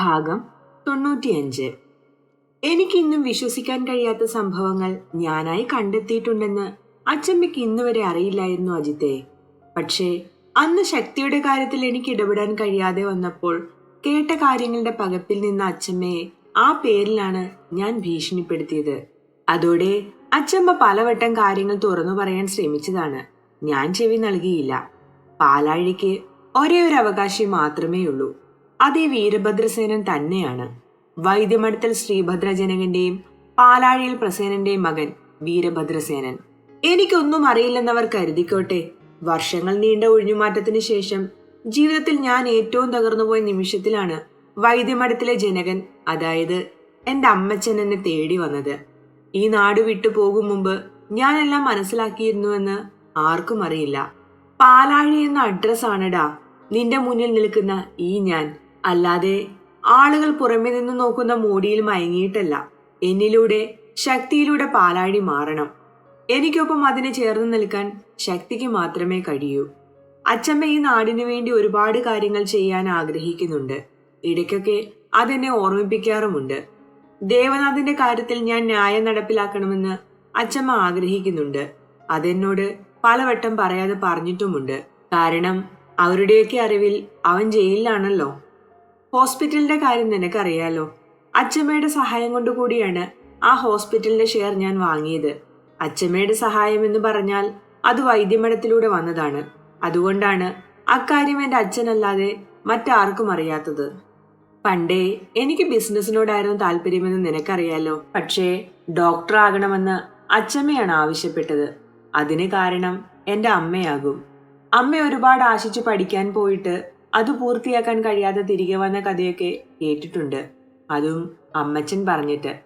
ഭാഗം തൊണ്ണൂറ്റിയഞ്ച്. എനിക്കിന്നും വിശ്വസിക്കാൻ കഴിയാത്ത സംഭവങ്ങൾ ഞാനായി കണ്ടെത്തിയിട്ടുണ്ടെന്ന് അച്ചമ്മയ്ക്ക് ഇന്നുവരെ അറിയില്ലായിരുന്നു അജിത്തെ. പക്ഷേ അന്ന് ശക്തിയുടെ കാര്യത്തിൽ എനിക്ക് ഇടപെടാൻ കഴിയാതെ വന്നപ്പോൾ കേട്ട കാര്യങ്ങളുടെ പകപ്പിൽ നിന്ന് അച്ചമ്മയെ ആ പേരിലാണ് ഞാൻ ഭീഷണിപ്പെടുത്തിയത്. അതോടെ അച്ചമ്മ പലവട്ടം കാര്യങ്ങൾ തുറന്നു പറയാൻ ശ്രമിച്ചതാണ്. ഞാൻ ചെവി നൽകിയില്ല. പാലാഴിക്ക് ഒരേ ഒരു അവകാശി മാത്രമേ ഉള്ളൂ അത് വീരഭദ്രസേനൻ തന്നെയാണ്. വൈദ്യമടുത്തൽ ശ്രീഭദ്രജനകന്റെയും പാലാഴിയിൽ പ്രസേനന്റെയും മകൻ വീരഭദ്രസേനൻ. എനിക്കൊന്നും അറിയില്ലെന്നവർ കരുതിക്കോട്ടെ. വർഷങ്ങൾ നീണ്ട ഒഴിഞ്ഞുമാറ്റത്തിന് ശേഷം ജീവിതത്തിൽ ഞാൻ ഏറ്റവും തകർന്നുപോയ നിമിഷത്തിലാണ് വൈദ്യമഠത്തിലെ ജനകൻ അതായത് എന്റെ അമ്മച്ചൻ എന്നെ തേടി വന്നത്. ഈ നാട് വിട്ടു പോകും മുമ്പ് ഞാനെല്ലാം മനസ്സിലാക്കിയിരുന്നുവെന്ന് ആർക്കും അറിയില്ല. പാലാഴി എന്ന അഡ്രസ് ആണെടാ നിന്റെ മുന്നിൽ നിൽക്കുന്ന ഈ ഞാൻ. അല്ലാതെ ആളുകൾ പുറമെ നിന്ന് നോക്കുന്ന മോടിയിൽ മയങ്ങിയിട്ടല്ല. എന്നിലൂടെ ശക്തിയിലൂടെ പാലാഴി മാറണം. എനിക്കൊപ്പം അതിന് ചേർന്ന് നിൽക്കാൻ ശക്തിക്ക് മാത്രമേ കഴിയൂ. അച്ഛമ്മ ഈ നാടിനു വേണ്ടി ഒരുപാട് കാര്യങ്ങൾ ചെയ്യാൻ ആഗ്രഹിക്കുന്നുണ്ട്. ഇടയ്ക്കൊക്കെ അതെന്നെ ഓർമ്മിപ്പിക്കാറുമുണ്ട്. ദേവനാഥിന്റെ കാര്യത്തിൽ ഞാൻ ന്യായം നടപ്പിലാക്കണമെന്ന് അച്ചമ്മ ആഗ്രഹിക്കുന്നുണ്ട്. അതെന്നോട് പലവട്ടം പറയാതെ പറഞ്ഞിട്ടുമുണ്ട്. കാരണം അവരുടെയൊക്കെ അറിവിൽ അവൻ ജയിലിലാണല്ലോ. ഹോസ്പിറ്റലിന്റെ കാര്യം നിനക്കറിയാലോ. അച്ചമ്മയുടെ സഹായം കൊണ്ടു കൂടിയാണ് ആ ഹോസ്പിറ്റലിന്റെ ഷെയർ ഞാൻ വാങ്ങിയത്. അച്ചമ്മയുടെ സഹായം എന്ന് പറഞ്ഞാൽ അത് വൈദ്യമഠത്തിലൂടെ വന്നതാണ്. അതുകൊണ്ടാണ് അക്കാര്യം എന്റെ അച്ഛനല്ലാതെ മറ്റാർക്കും അറിയാത്തത്. പണ്ടേ എനിക്ക് ബിസിനസ്സിനോടായിരുന്നു താല്പര്യമെന്ന് നിനക്കറിയാലോ. പക്ഷേ ഡോക്ടർ ആകണമെന്ന് അച്ചമ്മയാണ് ആവശ്യപ്പെട്ടത്. അതിന് കാരണം എന്റെ അമ്മയാകും. അമ്മ ഒരുപാട് ആശിച്ചു പഠിക്കാൻ പോയിട്ട് അത് പൂർത്തിയാക്കാൻ കഴിയാതെ തിരികെ വന്ന കഥയൊക്കെ കേട്ടിട്ടുണ്ട്. അതും അമ്മച്ചൻ പറഞ്ഞിട്ട്.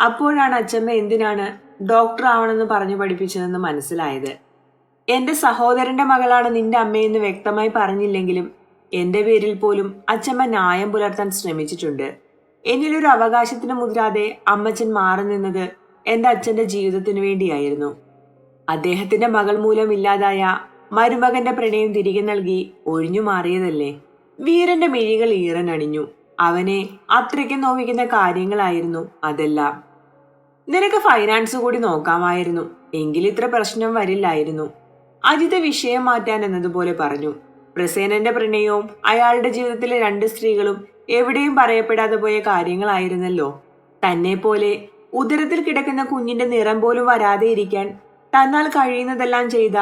അപ്പോഴാണ് അച്ഛമ്മ എന്തിനാണ് ഡോക്ടർ ആവണമെന്ന് പറഞ്ഞു പഠിപ്പിച്ചതെന്ന് മനസ്സിലായത്. എന്റെ സഹോദരന്റെ മകളാണ് നിന്റെ അമ്മയെന്ന് വ്യക്തമായി പറഞ്ഞില്ലെങ്കിലും എന്റെ പേരിൽ പോലും അച്ഛമ്മ ന്യായം പുലർത്താൻ ശ്രമിച്ചിട്ടുണ്ട്. എന്നിലൊരു അവകാശത്തിന് മുതിരാതെ അമ്മച്ചൻ മാറി നിന്നത് എന്റെ അച്ഛന്റെ ജീവിതത്തിനു വേണ്ടിയായിരുന്നു. അദ്ദേഹത്തിന്റെ മകൾ മൂലം ഇല്ലാതായ മരുമകന്റെ പ്രണയം തിരികെ നൽകി ഒഴിഞ്ഞു മാറിയതല്ലേ? വീരന്റെ മിഴികൾ ഈറനണിഞ്ഞു അവനെ അത്രയ്ക്ക് നോവിക്കുന്ന കാര്യങ്ങളായിരുന്നു അതെല്ലാം. നിനക്ക് ഫൈനാൻസ് കൂടി നോക്കാമായിരുന്നു. എങ്കിൽ ഇത്ര പ്രശ്നം വരില്ലായിരുന്നു. അജിത വിഷയം മാറ്റാൻ എന്നതുപോലെ പറഞ്ഞു. പ്രസേനന്റെ പ്രണയവും അയാളുടെ ജീവിതത്തിലെ രണ്ട് സ്ത്രീകളും എവിടെയും പറയപ്പെടാതെ പോയ കാര്യങ്ങളായിരുന്നല്ലോ. തന്നെ പോലെ ഉദരത്തിൽ കിടക്കുന്ന കുഞ്ഞിന്റെ നിറം പോലും വരാതെ ഇരിക്കാൻ തന്നാൽ കഴിയുന്നതെല്ലാം ചെയ്ത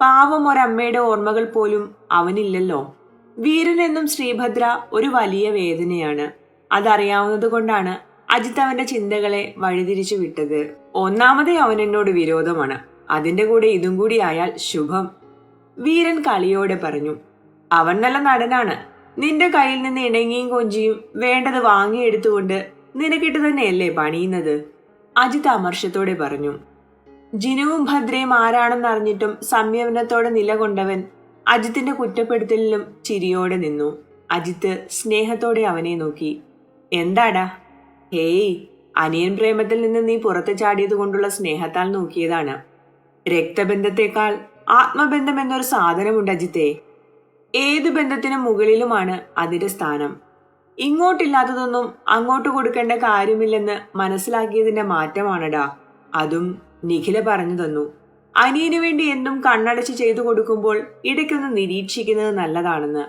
പാവം ഒരമ്മയുടെ ഓർമ്മകൾ പോലും അവനില്ലല്ലോ. വീരൻ എന്നും ശ്രീഭദ്ര ഒരു വലിയ വേദനയാണ്. അതറിയാവുന്നത് കൊണ്ടാണ് അജിത് അവന്റെ ചിന്തകളെ വഴിതിരിച്ചു വിട്ടത്. ഒന്നാമതേ അവൻ എന്നോട് വിരോധമാണ്. അതിന്റെ കൂടെ ഇതും കൂടി ആയാൽ ശുഭം. വീരൻ കളിയോടെ പറഞ്ഞു അവൻ നല്ല നടനാണ്. നിന്റെ കയ്യിൽ നിന്ന് ഇണങ്ങിയും കൊഞ്ചിയും വേണ്ടത് വാങ്ങിയെടുത്തുകൊണ്ട് നിനക്കിട്ട് തന്നെയല്ലേ പണിയുന്നത്? അജിത് അമർഷത്തോടെ പറഞ്ഞു ജിനുവും ഭദ്രയും ആരാണെന്ന് അറിഞ്ഞിട്ടും സംയമനത്തോടെ നിലകൊണ്ടവൻ അജിത്തിന്റെ കുറ്റപ്പെടുത്തലിലും ചിരിയോടെ നിന്നു. അജിത്ത് സ്നേഹത്തോടെ അവനെ നോക്കി. എന്താടാ? ഹേയ് അനിയൻ പ്രേമത്തിൽ നിന്ന് നീ പുറത്തു ചാടിയത് കൊണ്ടുള്ള സ്നേഹത്താൽ നോക്കിയതാണ്. രക്തബന്ധത്തെക്കാൾ ആത്മബന്ധം എന്നൊരു സാധനമുണ്ട് അജിത്തെ. ഏത് ബന്ധത്തിനും മുകളിലുമാണ് അതിന്റെ സ്ഥാനം? ഇങ്ങോട്ടില്ലാത്തതൊന്നും അങ്ങോട്ട് കൊടുക്കേണ്ട കാര്യമില്ലെന്ന് മനസ്സിലാക്കിയതിന്റെ മാറ്റമാണടാ. അതും നിഖില പറഞ്ഞു തന്നു. അനിയനു വേണ്ടി എന്നും കണ്ണടച്ച് ചെയ്തു കൊടുക്കുമ്പോൾ ഇടയ്ക്കൊന്ന് നിരീക്ഷിക്കുന്നത് നല്ലതാണെന്ന്.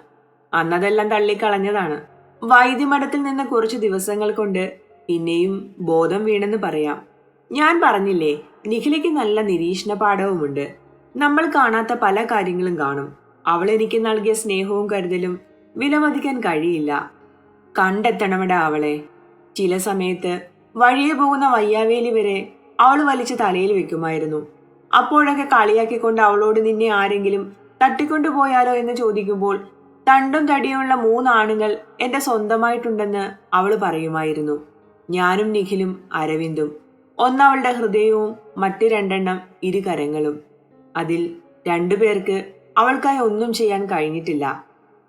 അന്നതെല്ലാം തള്ളിക്കളഞ്ഞതാണ്. വൈദ്യമഠത്തിൽ നിന്ന് കുറച്ച് ദിവസങ്ങൾ കൊണ്ട് പിന്നെയും ബോധം വീണെന്ന് പറയാം. ഞാൻ പറഞ്ഞില്ലേ നിഖിലയ്ക്ക് നല്ല നിരീക്ഷണ പാഠവുമുണ്ട്. നമ്മൾ കാണാത്ത പല കാര്യങ്ങളും കാണും. അവൾ എനിക്ക് നൽകിയ സ്നേഹവും കരുതലും വിലമതിക്കാൻ കഴിയില്ല. കണ്ടെത്തണമെടാ അവളെ. ചില സമയത്ത് വഴിയെ പോകുന്ന വയ്യാവേലി വരെ അവൾ വലിച്ച് തലയിൽ വെക്കുമായിരുന്നു. അപ്പോഴൊക്കെ കളിയാക്കിക്കൊണ്ട് അവളോട് നിന്നെ ആരെങ്കിലും തട്ടിക്കൊണ്ടുപോയാലോ എന്ന് ചോദിക്കുമ്പോൾ തണ്ടും തടിയുമുള്ള മൂന്നാണുങ്ങൾ എന്റെ സ്വന്തമായിട്ടുണ്ടെന്ന് അവൾ പറയുമായിരുന്നു. ഞാനും നിഖിലും അരവിന്ദും. ഒന്നവളുടെ ഹൃദയവും മറ്റു രണ്ടെണ്ണം ഇരുകരങ്ങളും. അതിൽ രണ്ടുപേർക്ക് അവൾക്കായി ഒന്നും ചെയ്യാൻ കഴിഞ്ഞിട്ടില്ല.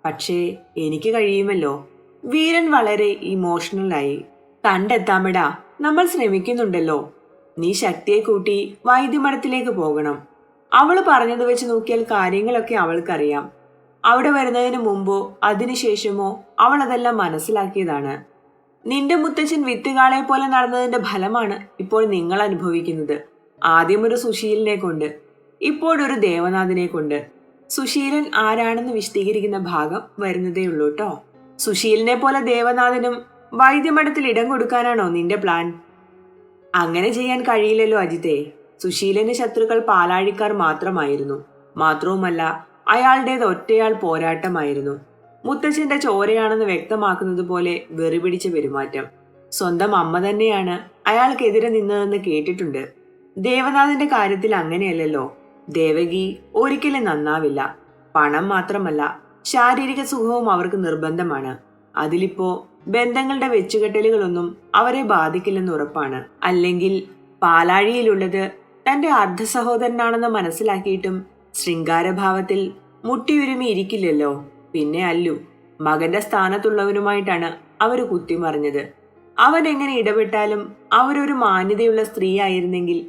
പക്ഷേ എനിക്ക് കഴിയുമല്ലോ. വീരൻ വളരെ ഇമോഷണലായി കണ്ടെത്താമടാ നമ്മൾ ശ്രമിക്കുന്നുണ്ടല്ലോ. നീ ശക്തിയെ കൂട്ടി വൈദ്യമഠത്തിലേക്ക് പോകണം. അവൾ പറഞ്ഞത് വെച്ച് നോക്കിയാൽ കാര്യങ്ങളൊക്കെ അവൾക്കറിയാം. അവിടെ വരുന്നതിന് മുമ്പോ അതിനുശേഷമോ അവൾ അതെല്ലാം മനസ്സിലാക്കിയതാണ്. നിന്റെ മുത്തച്ഛൻ വിത്തുകാളെ പോലെ നടന്നതിന്റെ ഫലമാണ് ഇപ്പോൾ നിങ്ങൾ അനുഭവിക്കുന്നത്. ആദ്യം ഒരു സുശീലിനെ കൊണ്ട് ഇപ്പോഴൊരു ദേവനാഥിനെ കൊണ്ട്. സുശീലൻ ആരാണെന്ന് വിശദീകരിക്കുന്ന ഭാഗം വരുന്നതേ ഉള്ളൂ കേട്ടോ സുശീലിനെ പോലെ ദേവനാഥനും വൈദ്യമഠത്തിൽ ഇടം കൊടുക്കാനാണോ നിന്റെ പ്ലാൻ? അങ്ങനെ ചെയ്യാൻ കഴിയില്ലല്ലോ അജിതേ സുശീലന്റെ ശത്രുക്കൾ പാലാഴിക്കാർ മാത്രമായിരുന്നു. മാത്രവുമല്ല അയാളുടേത് ഒറ്റയാൾ പോരാട്ടമായിരുന്നു. മുത്തച്ഛന്റെ ചോരയാണെന്ന് വ്യക്തമാക്കുന്നത് പോലെ വെറിപിടിച്ച പെരുമാറ്റം. സ്വന്തം അമ്മ തന്നെയാണ് അയാൾക്കെതിരെ നിന്നതെന്ന് കേട്ടിട്ടുണ്ട്. ദേവനാഥന്റെ കാര്യത്തിൽ അങ്ങനെയല്ലല്ലോ. ദേവകി ഒരിക്കലും നന്നാവില്ല. പണം മാത്രമല്ല ശാരീരിക സുഖവും അവർക്ക് നിർബന്ധമാണ്. അതിലിപ്പോ ബന്ധങ്ങളുടെ വെച്ചുകെട്ടലുകളൊന്നും അവരെ ബാധിക്കില്ലെന്ന് ഉറപ്പാണ്. അല്ലെങ്കിൽ പാലാഴിയിലുള്ളത് തന്റെ അർദ്ധ സഹോദരനാണെന്ന് മനസ്സിലാക്കിയിട്ടും ശൃംഗാരഭാവത്തിൽ മുട്ടിയുരുമി ഇരിക്കില്ലല്ലോ. പിന്നെ അല്ലു മകന്റെ സ്ഥാനത്തുള്ളവനുമായിട്ടാണ് അവർ കുത്തിമറിഞ്ഞത്. അവൻ എങ്ങനെ ഇടപെട്ടാലും അവരൊരു മാന്യതയുള്ള സ്ത്രീ ആയിരുന്നെങ്കിൽ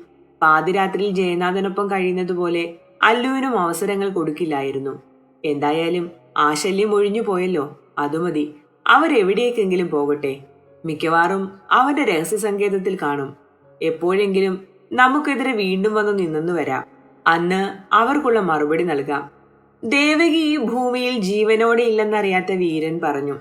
പാതിരാത്രിയിൽ ജയനാഥനൊപ്പം കഴിയുന്നതുപോലെ അല്ലുവിനും അവസരങ്ങൾ കൊടുക്കില്ലായിരുന്നു. എന്തായാലും ആ ശല്യം ഒഴിഞ്ഞു പോയല്ലോ അത് മതി അവരെവിടേക്കെങ്കിലും പോകട്ടെ. മിക്കവാറും അവന്റെ രഹസ്യ സങ്കേതത്തിൽ കാണും. എപ്പോഴെങ്കിലും നമുക്കെതിരെ വീണ്ടും വന്ന് നിന്നെന്ന് വരാം. അന്ന് അവർക്കുള്ള മറുപടി നൽകാം. ദേവകി ഈ ഭൂമിയിൽ ജീവനോടെ ഇല്ലെന്നറിയാത്ത വീരൻ പറഞ്ഞു.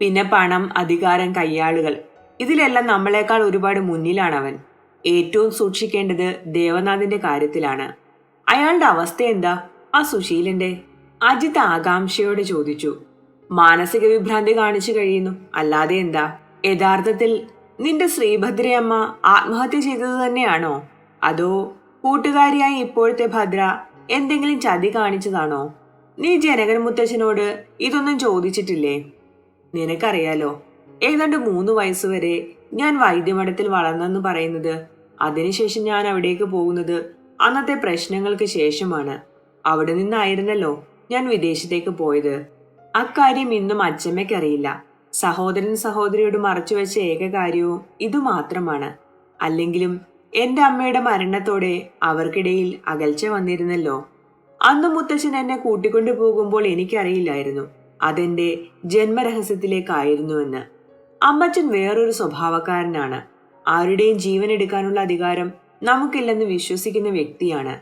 പിന്നെ പണം അധികാരം കയ്യാളുകൾ ഇതിലെല്ലാം നമ്മളെക്കാൾ ഒരുപാട് മുന്നിലാണ് അവൻ ഏറ്റവും സൂക്ഷിക്കേണ്ടത് ദേവനാഥിന്റെ കാര്യത്തിലാണ്. അയാളുടെ അവസ്ഥ എന്താ? ആ സുശീലന്റെ അജിത് ആകാംക്ഷയോടെ ചോദിച്ചു. മാനസിക വിഭ്രാന്തി കാണിച്ചു കഴിയുന്നു. അല്ലാതെ എന്താ? യഥാർത്ഥത്തിൽ നിന്റെ ശ്രീഭദ്രയമ്മ ആത്മഹത്യ ചെയ്തത് തന്നെയാണോ? അതോ കൂട്ടുകാരിയായി ഇപ്പോഴത്തെ ഭദ്ര എന്തെങ്കിലും ചതി കാണിച്ചതാണോ? നീ ജനകൻ മുത്തച്ഛനോട് ഇതൊന്നും ചോദിച്ചിട്ടില്ലേ? നിനക്കറിയാലോ ഏതാണ്ട് മൂന്ന് വയസ്സുവരെ ഞാൻ വൈദ്യമഠത്തിൽ വളർന്നെന്ന് പറയുന്നത്. അതിനുശേഷം ഞാൻ അവിടേക്ക് പോകുന്നത് അന്നത്തെ പ്രശ്നങ്ങൾക്ക് ശേഷമാണ്. അവിടെ നിന്നായിരുന്നല്ലോ ഞാൻ വിദേശത്തേക്ക് പോയത്. അക്കാര്യം ഇന്നും അച്ചമ്മയ്ക്കറിയില്ല. സഹോദരൻ സഹോദരിയോട് മറച്ചുവെച്ച ഏക കാര്യവും ഇതുമാത്രമാണ്. അല്ലെങ്കിലും എന്റെ അമ്മയുടെ മരണത്തോടെ അവർക്കിടയിൽ അകൽച്ച വന്നിരുന്നല്ലോ. അന്ന് മുത്തച്ഛൻ എന്നെ കൂട്ടിക്കൊണ്ടു പോകുമ്പോൾ എനിക്കറിയില്ലായിരുന്നു. അതെന്റെ ജന്മരഹസ്യത്തിലേക്കായിരുന്നുവെന്ന്. അമ്മച്ചൻ വേറൊരു സ്വഭാവക്കാരനാണ്. ആരുടെയും ജീവൻ എടുക്കാനുള്ള അധികാരം നമുക്കില്ലെന്ന് വിശ്വസിക്കുന്ന വ്യക്തിയാണ്.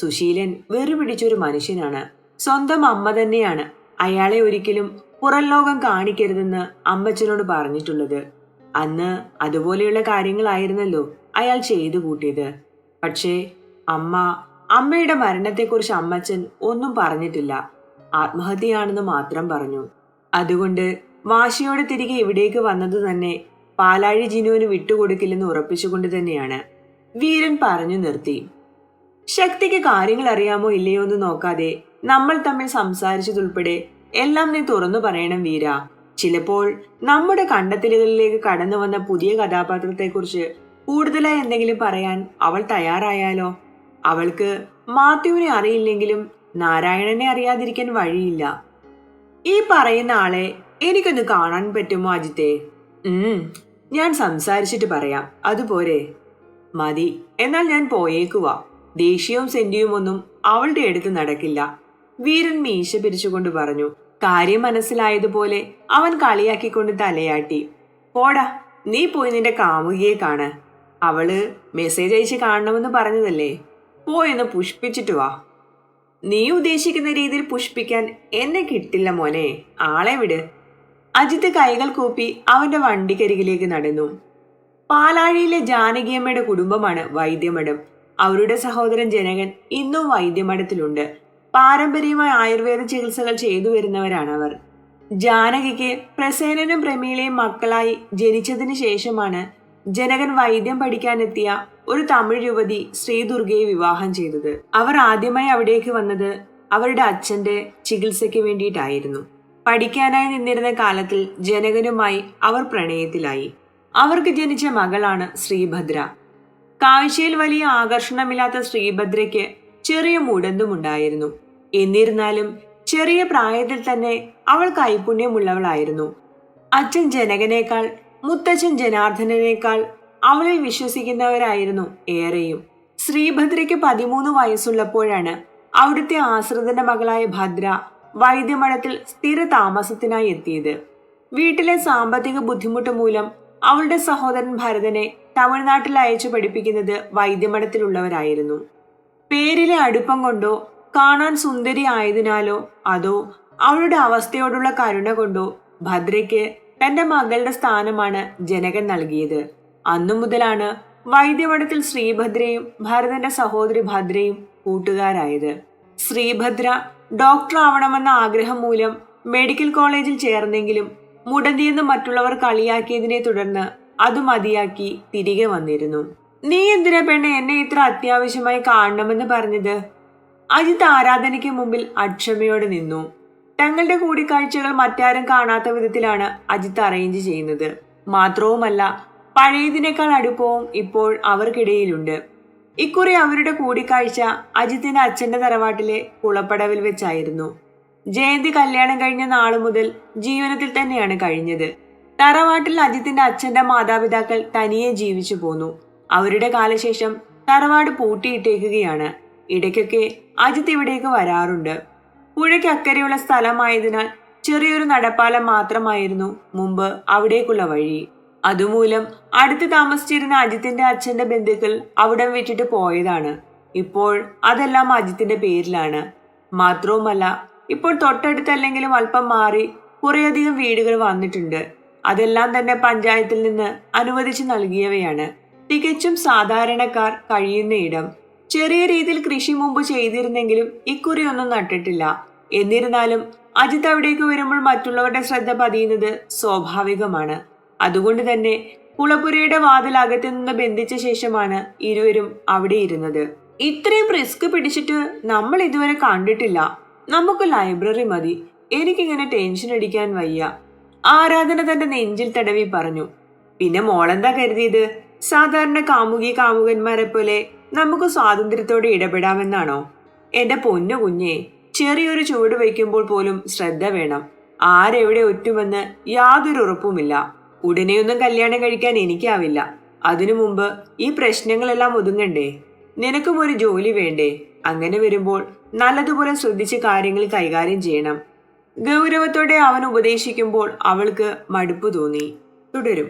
സുശീലൻ വെറുപിടിച്ചൊരു മനുഷ്യനാണ്. സ്വന്തം അമ്മ തന്നെയാണ്. അയാളെ ഒരിക്കലും പുറം ലോകം കാണിക്കരുതെന്ന് അമ്മച്ചനോട് പറഞ്ഞിട്ടുള്ളത്. അന്ന് അതുപോലെയുള്ള കാര്യങ്ങളായിരുന്നല്ലോ അയാൾ ചെയ്തു കൂട്ടിയത്. പക്ഷേ അമ്മ അമ്മയുടെ മരണത്തെക്കുറിച്ച് അമ്മച്ചൻ ഒന്നും പറഞ്ഞിട്ടില്ല. ആത്മഹത്യയാണെന്ന് മാത്രം പറഞ്ഞു. അതുകൊണ്ട് വാശിയോടെ തിരികെ ഇവിടേക്ക് വന്നത് തന്നെ പാലാഴി ജിനുവിന് വിട്ടുകൊടുക്കില്ലെന്ന് ഉറപ്പിച്ചുകൊണ്ട് തന്നെയാണ്. വീരൻ പറഞ്ഞു നിർത്തി. ശക്തിക്ക് കാര്യങ്ങൾ അറിയാമോ ഇല്ലയോ എന്ന് നോക്കാതെ നമ്മൾ തമ്മിൽ സംസാരിച്ചതുൾപ്പെടെ എല്ലാം നീ തുറന്നു പറയണം വീര. ചിലപ്പോൾ നമ്മുടെ കണ്ടെത്തലുകളിലേക്ക് കടന്നു വന്ന പുതിയ കഥാപാത്രത്തെക്കുറിച്ച് കൂടുതലായി എന്തെങ്കിലും പറയാൻ അവൾ തയ്യാറായാലോ? അവൾക്ക് മാത്യുവിനെ അറിയില്ലെങ്കിലും നാരായണനെ അറിയാതിരിക്കാൻ വഴിയില്ല. ഈ പറയുന്ന ആളെ എനിക്കൊന്ന് കാണാൻ പറ്റുമോ അജിത്തെ? ഉം ഞാൻ സംസാരിച്ചിട്ട് പറയാം. അതുപോരെ മതി എന്നാൽ ഞാൻ പോയേക്കുവാ. ദേഷ്യവും സെന്റിയും ഒന്നും അവളുടെ അടുത്ത് നടക്കില്ല. വീരൻ മീശ പിരിച്ചുകൊണ്ട് പറഞ്ഞു കാര്യം മനസ്സിലായതുപോലെ അവൻ കളിയാക്കിക്കൊണ്ട് തലയാട്ടി. പോടാ നീ പോയി നിന്റെ കാമുകിയെ കാണ്. അവൾ മെസ്സേജ് അയച്ച് കാണണമെന്ന് പറഞ്ഞതല്ലേ? പോയെന്ന് പുഷ്പിച്ചിട്ട് വാ. നീ ഉദ്ദേശിക്കുന്ന രീതിയിൽ പുഷ്പിക്കാൻ എന്നെ കിട്ടില്ല മോനെ. ആളെ വിട്. അജിത്ത് കൈകൾ കൂപ്പി അവന്റെ വണ്ടിക്കരികിലേക്ക് നടന്നു. പാലാഴിയിലെ ജാനകിയമ്മയുടെ കുടുംബമാണ് വൈദ്യമഠം. അവരുടെ സഹോദരൻ ജനകൻ ഇന്നും വൈദ്യമഠത്തിലുണ്ട്. പാരമ്പര്യമായ ആയുർവേദ ചികിത്സകൾ ചെയ്തു വരുന്നവരാണ് അവർ. ജാനകിക്ക് പ്രസേനനും പ്രമീളയും മക്കളായി ജനിച്ചതിന് ശേഷമാണ് ജനകൻ വൈദ്യം പഠിക്കാനെത്തിയ ഒരു തമിഴ് യുവതി ശ്രീദുർഗയെ വിവാഹം ചെയ്തത്. അവർ ആദ്യമായി അവിടേക്ക് വന്നത് അവരുടെ അച്ഛന്റെ ചികിത്സയ്ക്ക് വേണ്ടിയിട്ടായിരുന്നു. പഠിക്കാനായി നിന്നിരുന്ന കാലത്തിൽ ജനകനുമായി അവർ പ്രണയത്തിലായി. അവർക്ക് ജനിച്ച മകളാണ് ശ്രീഭദ്ര. കാഴ്ചയിൽ വലിയ ആകർഷണമില്ലാത്ത ശ്രീഭദ്രയ്ക്ക് ചെറിയ മുടന്തുമുണ്ടായിരുന്നു. എന്നിരുന്നാലും ചെറിയ പ്രായത്തിൽ തന്നെ അവൾ കൈപുണ്യമുള്ളവളായിരുന്നു. അച്ഛൻ ജനകനേക്കാൾ മുത്തച്ഛൻ ജനാർദ്ദനേക്കാൾ അവളിൽ വിശ്വസിക്കുന്നവരായിരുന്നു ഏറെയും. ശ്രീഭദ്രയ്ക്ക് പതിമൂന്ന് വയസ്സുള്ളപ്പോഴാണ് അവിടുത്തെ ആശ്രിതന്റെ മകളായ ഭദ്ര വൈദ്യമഠത്തിൽ സ്ഥിര താമസത്തിനായി എത്തിയത്. വീട്ടിലെ സാമ്പത്തിക ബുദ്ധിമുട്ട് മൂലം അവളുടെ സഹോദരൻ ഭരതനെ തമിഴ്നാട്ടിൽ അയച്ചു പഠിപ്പിക്കുന്നത് വൈദ്യമഠത്തിലുള്ളവരായിരുന്നു. പേരിലെ അടുപ്പം കൊണ്ടോ കാണാൻ സുന്ദരി ആയതിനാലോ അതോ അവളുടെ അവസ്ഥയോടുള്ള കരുണ കൊണ്ടോ ഭദ്രയ്ക്ക് തന്റെ മകളുടെ സ്ഥാനമാണ് ജനകൻ നൽകിയത്. അന്നു മുതലാണ് വൈദ്യമഠത്തിൽ ശ്രീഭദ്രയും ഭരതന്റെ സഹോദരി ഭദ്രയും കൂട്ടുകാരായത്. ശ്രീഭദ്ര ഡോക്ടർ ആവണമെന്ന ആഗ്രഹം മൂലം മെഡിക്കൽ കോളേജിൽ ചേർന്നെങ്കിലും മുടന്തിയെന്ന് മറ്റുള്ളവർ കളിയാക്കിയതിനെ തുടർന്ന് അത് മതിയാക്കി തിരികെ വന്നിരുന്നു. നീ എന്തിനാ പെണ്ണെ എന്നെ ഇത്ര അത്യാവശ്യമായി കാണണമെന്ന് പറഞ്ഞത്? അജിത് ആരാധനയ്ക്ക് മുമ്പിൽ അക്ഷമയോടെ നിന്നു. തങ്ങളുടെ കൂടിക്കാഴ്ചകൾ മറ്റാരും കാണാത്ത വിധത്തിലാണ് അജിത്ത് അറേഞ്ച് ചെയ്യുന്നത്. മാത്രവുമല്ല പഴയതിനേക്കാൾ അടുപ്പവും ഇപ്പോൾ അവർക്കിടയിലുണ്ട്. ഇക്കുറി അവരുടെ കൂടിക്കാഴ്ച അജിത്തിന്റെ അച്ഛന്റെ തറവാട്ടിലെ കുളപ്പടവിൽ വെച്ചായിരുന്നു. ജയന്തി കല്യാണം കഴിഞ്ഞ നാളു മുതൽ ജീവനത്തിൽ തന്നെയാണ് കഴിഞ്ഞത്. തറവാട്ടിൽ അജിത്തിന്റെ അച്ഛന്റെ മാതാപിതാക്കൾ തനിയെ ജീവിച്ചു പോന്നു. അവരുടെ കാലശേഷം തറവാട് പൂട്ടിയിട്ടേക്കുകയാണ്. ഇടയ്ക്കൊക്കെ അജിത് ഇവിടേക്ക് വരാറുണ്ട്. പുഴയ്ക്ക് അക്കരെയുള്ള സ്ഥലമായതിനാൽ ചെറിയൊരു നടപ്പാലം മാത്രമായിരുന്നു മുമ്പ് അവിടേക്കുള്ള വഴി. അതുമൂലം അടുത്ത് താമസിച്ചിരുന്ന അജിത്തിന്റെ അച്ഛന്റെ ബന്ധുക്കൾ അവിടെ വിട്ടിട്ട് പോയതാണ്. ഇപ്പോൾ അതെല്ലാം അജിത്തിന്റെ പേരിലാണ്. മാത്രവുമല്ല ഇപ്പോൾ തൊട്ടടുത്തല്ലെങ്കിലും അല്പം മാറി കുറേയധികം വീടുകൾ വന്നിട്ടുണ്ട്. അതെല്ലാം തന്നെ പഞ്ചായത്തിൽ നിന്ന് അനുവദിച്ചു നൽകിയവയാണ്. തികച്ചും സാധാരണക്കാർ കഴിയുന്ന ഇടം. ചെറിയ രീതിയിൽ കൃഷി മുമ്പ് ചെയ്തിരുന്നെങ്കിലും ഇക്കുറി ഒന്നും നട്ടിട്ടില്ല. എന്നിരുന്നാലും അജിത് അവിടേക്ക് വരുമ്പോൾ മറ്റുള്ളവരുടെ ശ്രദ്ധ പതിയുന്നത് സ്വാഭാവികമാണ്. അതുകൊണ്ട് തന്നെ കുളപ്പുരയുടെ വാതിൽ അകത്തു നിന്ന് ബന്ധിച്ച ശേഷമാണ് ഇരുവരും അവിടെ ഇരുന്നത്. ഇത്രയും റിസ്ക് പിടിച്ചിട്ട് നമ്മൾ ഇതുവരെ കണ്ടിട്ടില്ല. നമുക്ക് ലൈബ്രറി മതി. എനിക്കിങ്ങനെ ടെൻഷൻ അടിക്കാൻ വയ്യ. ആരാധന തന്റെ നെഞ്ചിൽ തടവി പറഞ്ഞു. പിന്നെ മോളെന്താ കരുതിയത്? സാധാരണ കാമുകി കാമുകന്മാരെ പോലെ നമുക്ക് സ്വാതന്ത്ര്യത്തോടെ ഇടപെടാമെന്നാണോ? എന്റെ പൊന്നു കുഞ്ഞെ ചെറിയൊരു ചുവട് വയ്ക്കുമ്പോൾ പോലും ശ്രദ്ധ വേണം. ആരെവിടെ ഒറ്റുമെന്ന് യാതൊരു ഉറപ്പുമില്ല. ഉടനെയൊന്നും കല്യാണം കഴിക്കാൻ എനിക്കാവില്ല. അതിനു മുമ്പ് ഈ പ്രശ്നങ്ങളെല്ലാം ഒതുങ്ങണ്ടേ? നിനക്കും ഒരു ജോലി വേണ്ടേ? അങ്ങനെ വരുമ്പോൾ നല്ലതുപോലെ ശ്രദ്ധിച്ച് കാര്യങ്ങൾ കൈകാര്യം ചെയ്യണം. ഗൗരവത്തോടെ അവൻ ഉപദേശിക്കുമ്പോൾ അവൾക്ക് മടുപ്പ് തോന്നി. തുടരും.